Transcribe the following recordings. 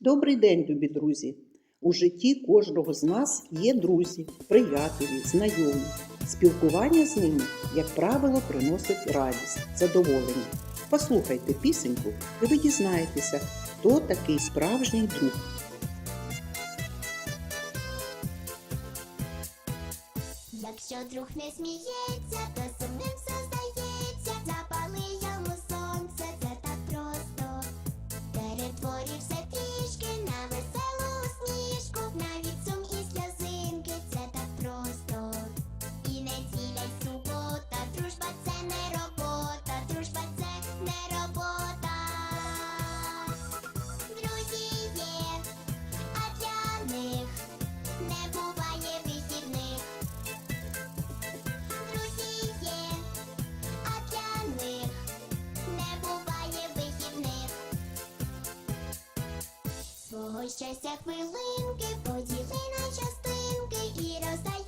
Добрий день, любі друзі! У житті кожного з нас є друзі, приятелі, знайомі. Спілкування з ними, як правило, приносить радість, задоволення. Послухайте пісеньку, і ви дізнаєтеся, хто такий справжній друг. Якщо друг не сміється, то сумним все здається. Запали йому сонце, це так просто. Перетворив Щастя хвилинки поділи на частинки і роздай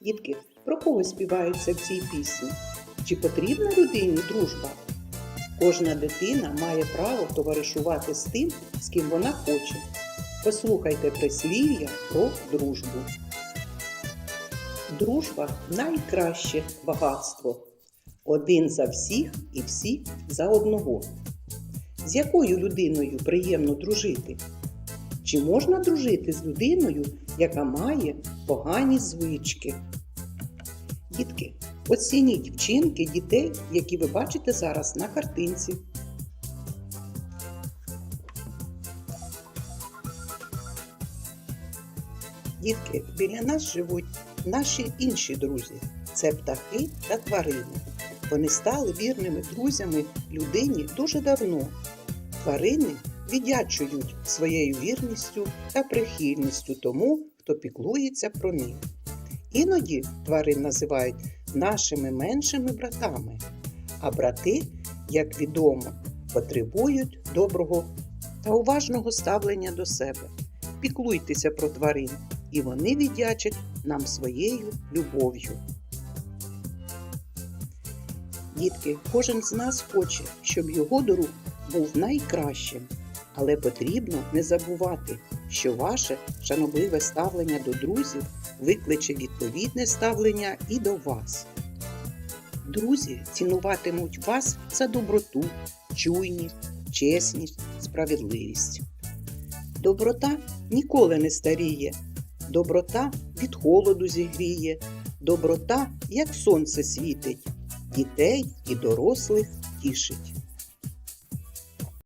Дітки, про кого співається в цій пісні? Чи потрібна людині дружба? Кожна дитина має право товаришувати з тим, з ким вона хоче. Послухайте прислів'я про дружбу. Дружба найкраще багатство. Один за всіх і всі за одного. З якою людиною приємно дружити? Чи можна дружити з людиною, яка має погані звички? Дітки, оцініть вчинки дітей, які ви бачите зараз на картинці. Дітки, біля нас живуть наші інші друзі. Це птахи та тварини. Вони стали вірними друзями людині дуже давно. Тварини віддячують своєю вірністю та прихильністю тому, хто піклується про них. Іноді тварин називають нашими меншими братами, а брати, як відомо, потребують доброго та уважного ставлення до себе. Піклуйтеся про тварин, і вони віддячать нам своєю любов'ю. Дітки, кожен з нас хоче, щоб його друг був найкращим, але потрібно не забувати, що ваше шанобливе ставлення до друзів викличе відповідне ставлення і до вас. Друзі цінуватимуть вас за доброту, чуйність, чесність, справедливість. Доброта ніколи не старіє, доброта від холоду зігріє, доброта, як сонце світить, дітей і дорослих тішить.